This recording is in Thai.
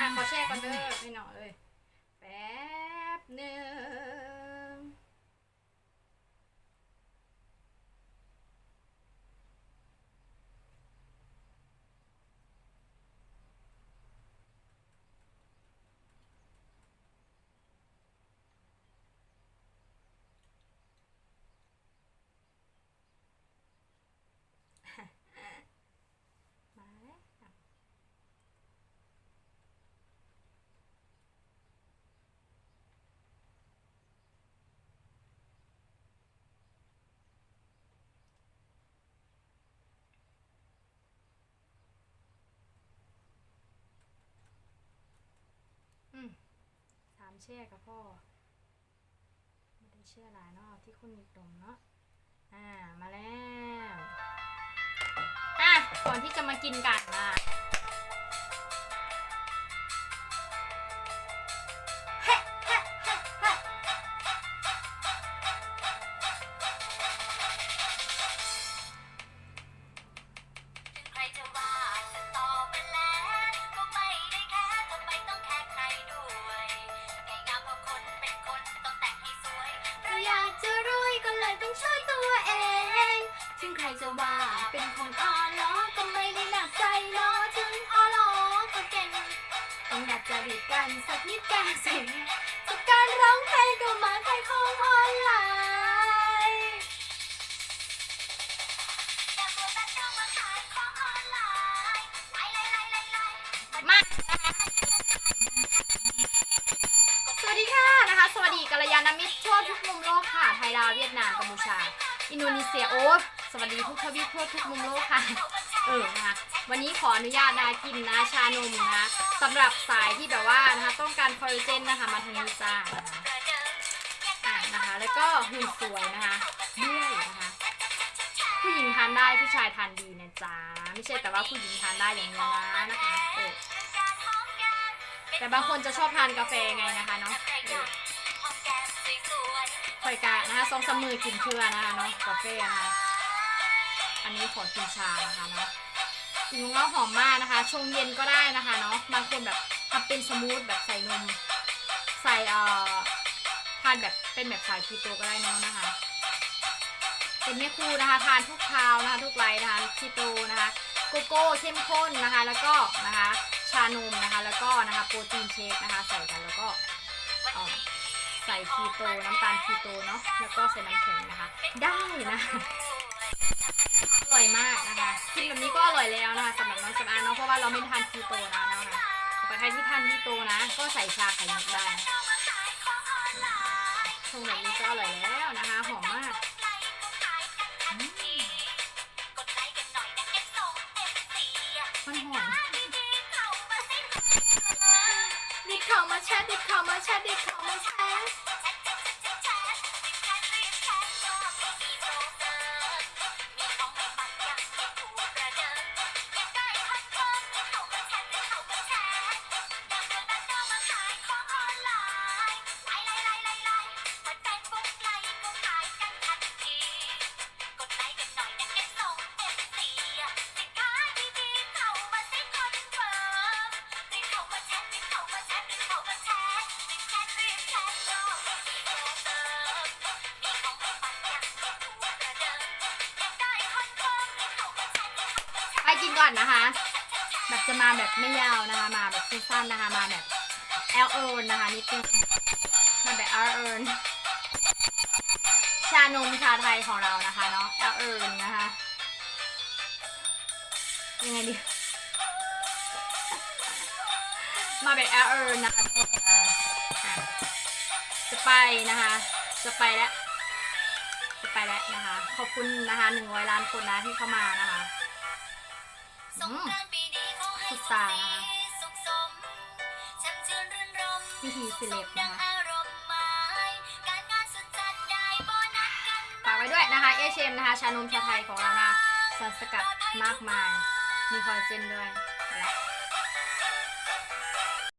อะขอแชร์ก่อนเด้อพี่หน่อยเลยแป๊บหนึ่ง แช่กับพ่อไม่ได้เชื่อหลายเนาะที่คุณนิดมเนาะอ่ามาแล้วอะก่อนที่จะมากินกันนะ ถึงใครจะว่าเป็นคนอ่อล้อก็ไม่ได้หนักใจล้อถึงอ่อล้อก็เก่งต้องอยากจรีบกันสักนิดแกสิงจากการร้องเพลงก็มาขายของออนไลน์แต่บัวแบนก็มาขายของออนไลน์มาสวัสดีค่ะนะคะ สวัสดีกัลยาณมิตรทั่วทุกมุมโลกค่ะ ไทยลาวเวียดนามกัมพูชา อินโดนีเซียโอ้ สวัสดีทุกทวีปทั่วทุกมุมโลกค่ะเออนะคะวันนี้ขออนุญาตนะกินนะชานมนะสำหรับสายที่แบบว่านะคะต้องการคอลลาเจนนะคะมาทางนี้จ้านะคะอ่านะคะ แล้วก็หุ่นสวยนะคะด้วยนะคะผู้หญิงทานได้ผู้ชายทานดีนะจ๊ะไม่ใช่แต่ว่าผู้หญิงทานได้อย่างเดียวนะนะคะเออแต่บางคนจะชอบทานกาแฟไงนะคะเนาะคอยกะนะคะสองสามมือกินเชื่อนะคะเนาะกาแฟนะคะ อันนี้ขอกินชานะคะเนาะกลิ่นของเราหอมมากนะคะ ชงเย็นก็ได้นะคะเนาะบางคนแบบทำเป็นสมูทแบบใส่นม ใส่เอ่อทานแบบเป็นแบบสายคีโตก็ได้เนาะนะคะ เป็นแม่ครูนะคะ ทานทุกคราวนะคะ ทุกไลน์นะคะคีโตนะคะ โกโก้เข้มข้นนะคะ แล้วก็นะคะชานมนะคะ แล้วก็นะคะโปรตีนเชคนะคะ ใส่กันแล้วก็ใส่คีโตน้ำตาลคีโตเนาะแล้วก็ใส่น้ำแข็งนะคะ ได้นะ ร่อยมากนะคะ กินแบบนี้ก็อร่อยแล้วนะคะสำหรับน้องสำอางเนาะเพราะว่าเราไม่ทานคีโตนะนะคะแต่ใครที่ทานคีโตนะ ก็ใส่ชาไข่มุกได้ชงแบบนี้ก็อร่อยแล้วนะคะหอมมากอืมมันหอมดิบเข้ามาแชทดิบเข้ามาแชทดิบเข้ามาแชท กินก่อนนะคะ แบบจะมาแบบไม่ยาวนะคะ มาแบบสั้นๆนะคะ มาแบบ L เอิร์นนะคะนิดนึงมาแบบ R เอิร์นชานมชาไทยของเรานะคะเนาะ L เอิร์นนะคะ ยังไงดี มาแบบ L เอิร์นนะคะทุกคนจะไปนะคะ จะไปแล้ว จะไปแล้วนะคะ ขอบคุณนะคะหนึ่งร้อยล้านคนนะที่เข้ามานะคะ สงกรานต์ปีนี้ขอให้สุสุดขตาสีนะคะสุขสมช่ำชื่นรื่นรมพิธีเซเลบดันะงคะอารมณ์หมายการงานสุดจัดได้โบนัสกันฝากไว้ด้วยนะคะเอชเมนะคะ ชานมชาไทยของเรานะสารสกัดมากมาย มีคอลลาเจนด้วยและ